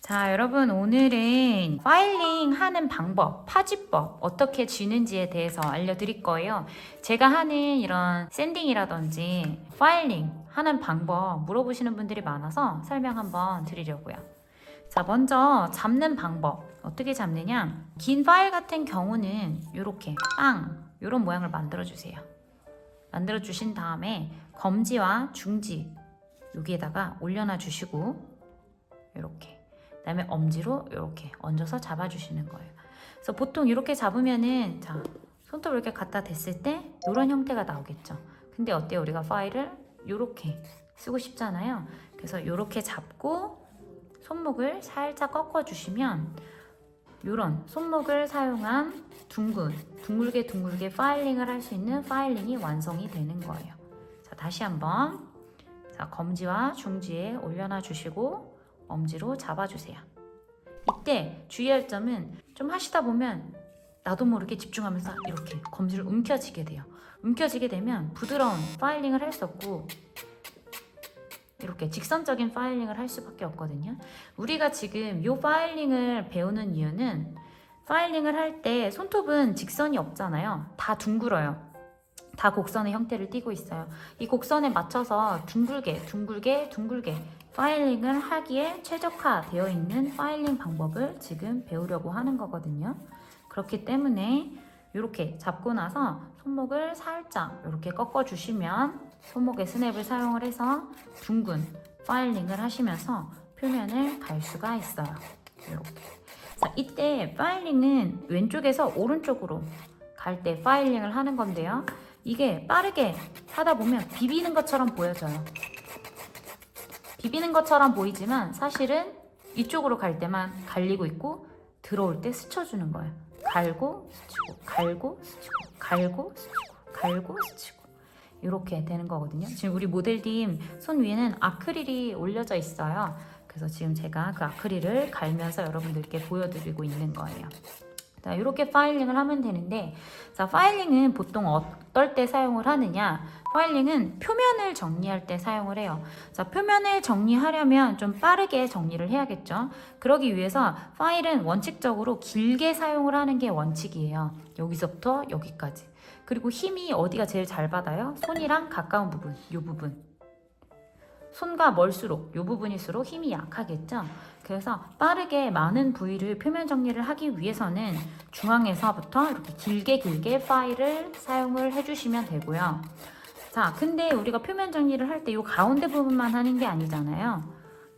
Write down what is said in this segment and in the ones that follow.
자, 여러분 오늘은 파일링 하는 방법, 파지법 어떻게 쥐는지에 대해서 알려드릴 거예요. 제가 하는 이런 샌딩이라든지 파일링 하는 방법 물어보시는 분들이 많아서 설명 한번 드리려고요. 자, 먼저 잡는 방법 어떻게 잡느냐? 긴 파일 같은 경우는 이렇게 빵 이런 모양을 만들어 주세요. 만들어 주신 다음에 검지와 중지 여기에다가 올려놔 주시고 이렇게 그다음에 엄지로 이렇게 얹어서 잡아주시는 거예요. 그래서 보통 이렇게 잡으면은 자 손톱을 이렇게 갖다 댔을 때 이런 형태가 나오겠죠. 근데 어때요? 우리가 파일을 이렇게 쓰고 싶잖아요. 그래서 이렇게 잡고 손목을 살짝 꺾어주시면 이런 손목을 사용한 둥근 둥글게 둥글게 파일링을 할 수 있는 파일링이 완성이 되는 거예요. 자 다시 한번 자 검지와 중지에 올려놔 주시고 엄지로 잡아주세요. 이때 주의할 점은 좀 하시다 보면 나도 모르게 집중하면서 이렇게 검지를 움켜쥐게 돼요. 움켜쥐게 되면 부드러운 파일링을 할 수 없고 이렇게 직선적인 파일링을 할 수밖에 없거든요. 우리가 지금 이 파일링을 배우는 이유는 파일링을 할 때 손톱은 직선이 없잖아요. 다 둥글어요. 다 곡선의 형태를 띠고 있어요. 이 곡선에 맞춰서 둥글게, 둥글게, 둥글게 파일링을 하기에 최적화되어 있는 파일링 방법을 지금 배우려고 하는 거거든요. 그렇기 때문에 이렇게 잡고 나서 손목을 살짝 이렇게 꺾어 주시면 손목의 스냅을 사용을 해서 둥근 파일링을 하시면서 표면을 갈 수가 있어요. 이렇게. 자, 이때 파일링은 왼쪽에서 오른쪽으로 갈 때 파일링을 하는 건데요. 이게 빠르게 하다 보면 비비는 것처럼 보여져요. 비비는 것처럼 보이지만 사실은 이쪽으로 갈 때만 갈리고 있고 들어올 때 스쳐주는 거예요. 갈고 스치고 갈고 스치고 갈고 스치고 갈고 스치고 이렇게 되는 거거든요. 지금 우리 모델팀 손 위에는 아크릴이 올려져 있어요. 그래서 지금 제가 그 아크릴을 갈면서 여러분들께 보여드리고 있는 거예요. 자, 이렇게 파일링을 하면 되는데, 자, 파일링은 보통 어떨 때 사용을 하느냐? 파일링은 표면을 정리할 때 사용을 해요. 자, 표면을 정리하려면 좀 빠르게 정리를 해야겠죠. 그러기 위해서 파일은 원칙적으로 길게 사용을 하는 게 원칙이에요. 여기서부터 여기까지. 그리고 힘이 어디가 제일 잘 받아요? 손이랑 가까운 부분, 이 부분. 손과 멀수록 이 부분일수록 힘이 약하겠죠. 그래서 빠르게 많은 부위를 표면 정리를 하기 위해서는 중앙에서부터 이렇게 길게 길게 파일을 사용을 해주시면 되고요. 자, 근데 우리가 표면 정리를 할 때 이 가운데 부분만 하는 게 아니잖아요.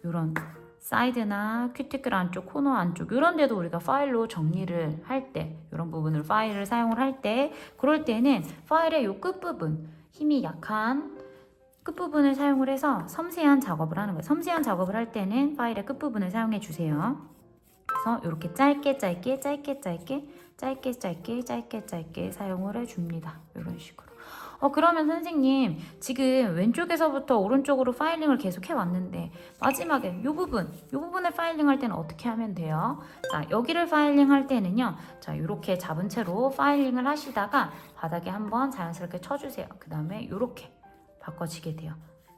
이런 사이드나 큐티클 안쪽, 코너 안쪽 이런 데도 우리가 파일로 정리를 할 때, 이런 부분을 파일을 사용을 할 때, 그럴 때는 파일의 이 끝부분, 힘이 약한 끝부분을 사용을 해서 섬세한 작업을 하는 거예요. 섬세한 작업을 할 때는 파일의 끝부분을 사용해 주세요. 그래서 이렇게 짧게 짧게 짧게 짧게 짧게 짧게 짧게 짧게 사용을 해줍니다. 이런 식으로. 어 그러면 선생님 지금 왼쪽에서부터 오른쪽으로 파일링을 계속 해왔는데 마지막에 이 부분 이 부분을 파일링 할 때는 어떻게 하면 돼요? 자 여기를 파일링 할 때는요. 자 이렇게 잡은 채로 파일링을 하시다가 바닥에 한번 자연스럽게 쳐주세요. 그 다음에 이렇게 바꿔지게 돼요.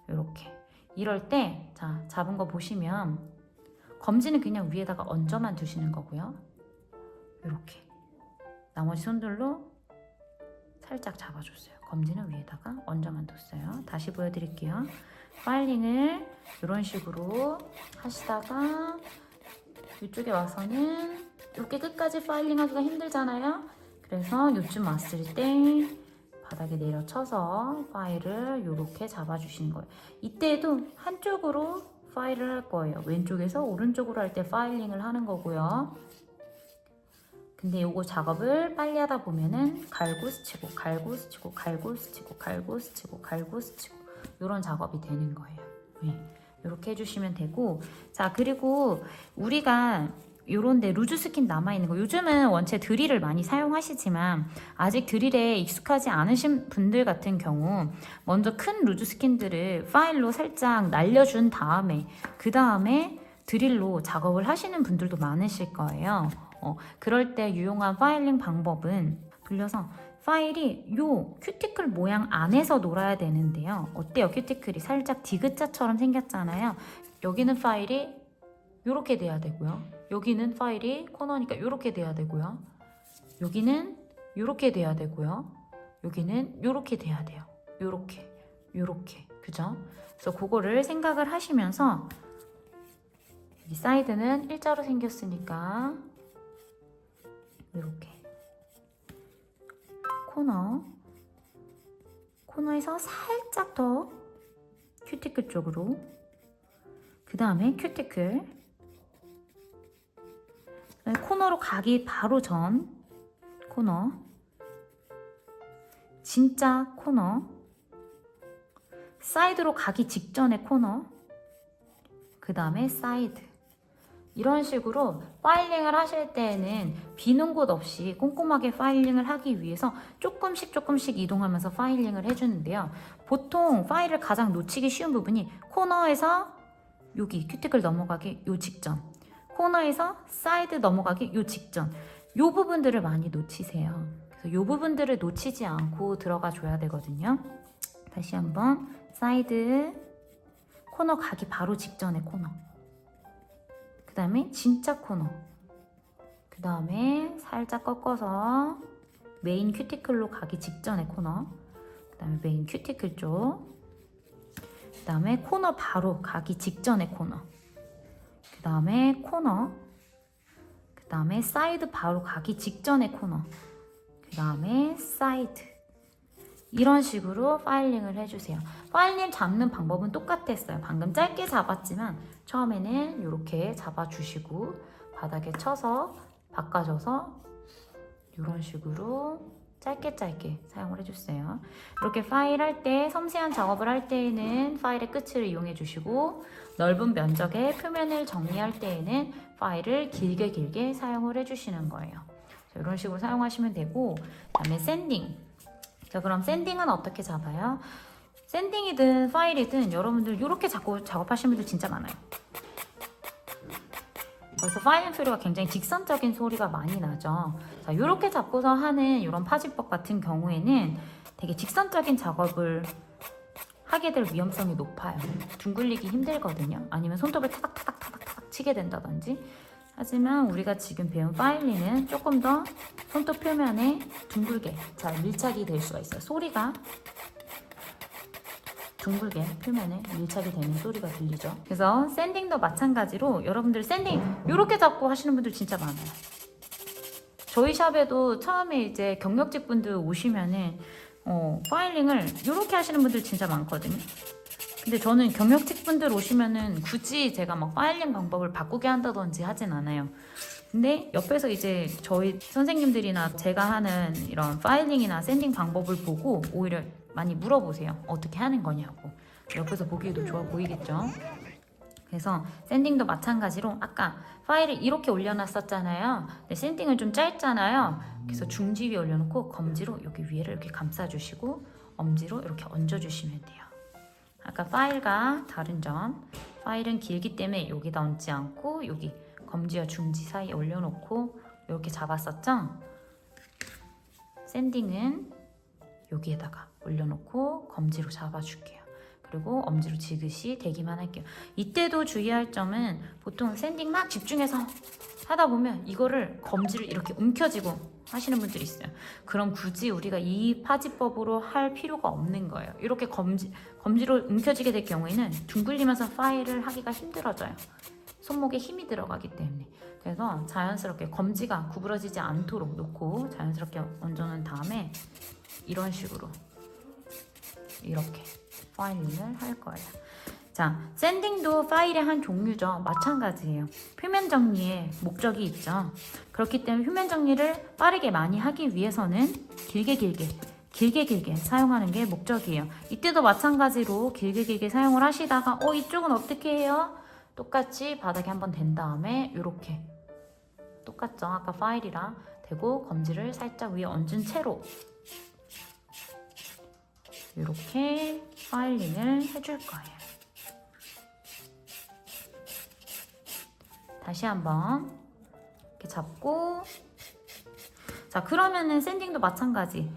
이렇게. 이럴 때, 자, 잡은 거 보시면, 검지는 그냥 위에다가 얹어만 두시는 거고요. 이렇게. 나머지 손들로 살짝 잡아줬어요. 검지는 위에다가 얹어만 뒀어요. 다시 보여드릴게요. 파일링을 이런 식으로 하시다가, 이쪽에 와서는 이렇게 끝까지 파일링 하기가 힘들잖아요. 그래서 요쯤 왔을 때, 바닥에 내려쳐서 파일을 이렇게 잡아주시는 거예요. 이때도 한쪽으로 파일을 할 거예요. 왼쪽에서 오른쪽으로 할 때 파일링을 하는 거고요. 근데 이거 작업을 빨리 하다 보면은 갈고 스치고 갈고 스치고 갈고 스치고 갈고 스치고 갈고 스치고 이런 작업이 되는 거예요. 네. 이렇게 해주시면 되고 자 그리고 우리가 요런데 루즈 스킨 남아있는 거. 요즘은 원체 드릴을 많이 사용하시지만 아직 드릴에 익숙하지 않으신 분들 같은 경우 먼저 큰 루즈 스킨들을 파일로 살짝 날려준 다음에 그 다음에 드릴로 작업을 하시는 분들도 많으실 거예요. 어, 그럴 때 유용한 파일링 방법은 돌려서 파일이 요 큐티클 모양 안에서 놀아야 되는데요. 어때요? 큐티클이 살짝 디귿자처럼 생겼잖아요. 여기는 파일이 이렇게 돼야 되고요. 여기는 파일이 코너니까 이렇게 돼야 되고요. 여기는 이렇게 돼야 되고요. 여기는 이렇게 돼야 돼요. 이렇게, 이렇게, 그죠? 그래서 그거를 생각을 하시면서 이 사이드는 일자로 생겼으니까 이렇게 코너 코너에서 살짝 더 큐티클 쪽으로 그 다음에 큐티클 코너로 가기 바로 전 코너. 진짜 코너. 사이드로 가기 직전의 코너. 그 다음에 사이드. 이런 식으로 파일링을 하실 때에는 비는 곳 없이 꼼꼼하게 파일링을 하기 위해서 조금씩 조금씩 이동하면서 파일링을 해주는데요. 보통 파일을 가장 놓치기 쉬운 부분이 코너에서 여기 큐티클 넘어가기 요 직전 코너에서 사이드 넘어가기 요 직전. 요 부분들을 많이 놓치세요. 그래서 요 부분들을 놓치지 않고 들어가 줘야 되거든요. 다시 한번 사이드 코너 가기 바로 직전의 코너. 그 다음에 진짜 코너. 그 다음에 살짝 꺾어서 메인 큐티클로 가기 직전의 코너. 그 다음에 메인 큐티클 쪽. 그 다음에 코너 바로 가기 직전의 코너 그 다음에 코너 그 다음에 사이드 바로 가기 직전의 코너 그 다음에 사이드. 이런 식으로 파일링을 해주세요. 파일링 잡는 방법은 똑같았어요. 방금 짧게 잡았지만 처음에는 이렇게 잡아주시고 바닥에 쳐서 바꿔줘서 이런 식으로 짧게 짧게 사용을 해주세요. 이렇게 파일 할 때 섬세한 작업을 할 때에는 파일의 끝을 이용해 주시고 넓은 면적의 표면을 정리할 때에는 파일을 길게 길게 사용을 해주시는 거예요. 자, 이런 식으로 사용하시면 되고 그다음에 샌딩. 자 그럼 샌딩은 어떻게 잡아요? 샌딩이든 파일이든 여러분들 이렇게 잡고 작업하시는 분들 진짜 많아요. 그래서 파일링 소리가 굉장히 직선적인 소리가 많이 나죠. 자, 이렇게 잡고서 하는 이런 파지법 같은 경우에는 되게 직선적인 작업을 하게 될 위험성이 높아요. 둥글리기 힘들거든요. 아니면 손톱을 타닥타닥타닥타닥 치게 된다든지. 하지만 우리가 지금 배운 파일링은 조금 더 손톱 표면에 둥글게 잘 밀착이 될 수가 있어요. 소리가 둥글게 표면에 밀착이 되는 소리가 들리죠. 그래서 샌딩도 마찬가지로 여러분들 샌딩 이렇게 잡고 하시는 분들 진짜 많아요. 저희 샵에도 처음에 이제 경력직 분들 오시면은 어, 파일링을 이렇게 하시는 분들 진짜 많거든요. 근데 저는 경력직 분들 오시면은 굳이 제가 막 파일링 방법을 바꾸게 한다든지 하진 않아요. 근데 옆에서 이제 저희 선생님들이나 제가 하는 이런 파일링이나 샌딩 방법을 보고 오히려 많이 물어보세요. 어떻게 하는 거냐고. 옆에서 보기에도 좋아 보이겠죠? 그래서 샌딩도 마찬가지로 아까 파일을 이렇게 올려놨었잖아요. 근데 샌딩은 좀 짧잖아요. 그래서 중지 위에 올려놓고 검지로 여기 위에를 이렇게 감싸주시고 엄지로 이렇게 얹어주시면 돼요. 아까 파일과 다른 점 파일은 길기 때문에 여기다 얹지 않고 여기 검지와 중지 사이에 올려놓고 이렇게 잡았었죠? 샌딩은 여기에다가 올려놓고 검지로 잡아줄게요. 그리고 엄지로 지그시 대기만 할게요. 이때도 주의할 점은 보통 샌딩 막 집중해서 하다 보면 이거를 검지를 이렇게 움켜쥐고 하시는 분들이 있어요. 그럼 굳이 우리가 이 파지법으로 할 필요가 없는 거예요. 이렇게 검지, 검지로 움켜쥐게 될 경우에는 둥글리면서 파일을 하기가 힘들어져요. 손목에 힘이 들어가기 때문에. 그래서 자연스럽게 검지가 구부러지지 않도록 놓고 자연스럽게 얹어놓은 다음에 이런 식으로 이렇게 파일링을 할 거예요. 자, 샌딩도 파일의 한 종류죠. 마찬가지예요. 표면 정리에 목적이 있죠. 그렇기 때문에 표면 정리를 빠르게 많이 하기 위해서는 길게 길게 길게 길게 사용하는 게 목적이에요. 이때도 마찬가지로 길게 길게 사용을 하시다가 어 이쪽은 어떻게 해요? 똑같이 바닥에 한번 댄 다음에 이렇게 똑같죠. 아까 파일이랑 대고 검지를 살짝 위에 얹은 채로 이렇게 파일링을 해줄 거예요. 다시 한번 이렇게 잡고. 자 그러면은 샌딩도 마찬가지.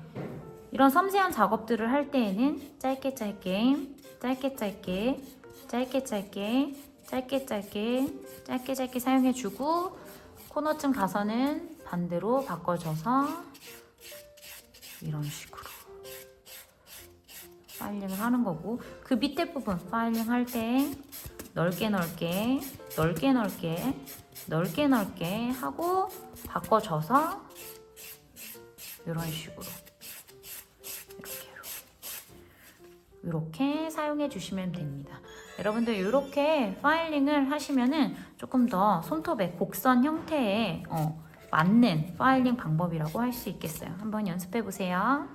이런 섬세한 작업들을 할 때에는 짧게 짧게 짧게 짧게 짧게 짧게 짧게 짧게 짧게 짧게 사용해주고 코너쯤 가서는 반대로 바꿔줘서 이런 식으로 파일링을 하는 거고 그 밑에 부분 파일링 할 때 넓게 넓게 넓게 넓게 넓게 넓게 하고 바꿔줘서 이런 식으로 이렇게 이렇게 사용해 주시면 됩니다. 여러분들 이렇게 파일링을 하시면은 조금 더 손톱의 곡선 형태에 어, 맞는 파일링 방법이라고 할 수 있겠어요. 한번 연습해 보세요.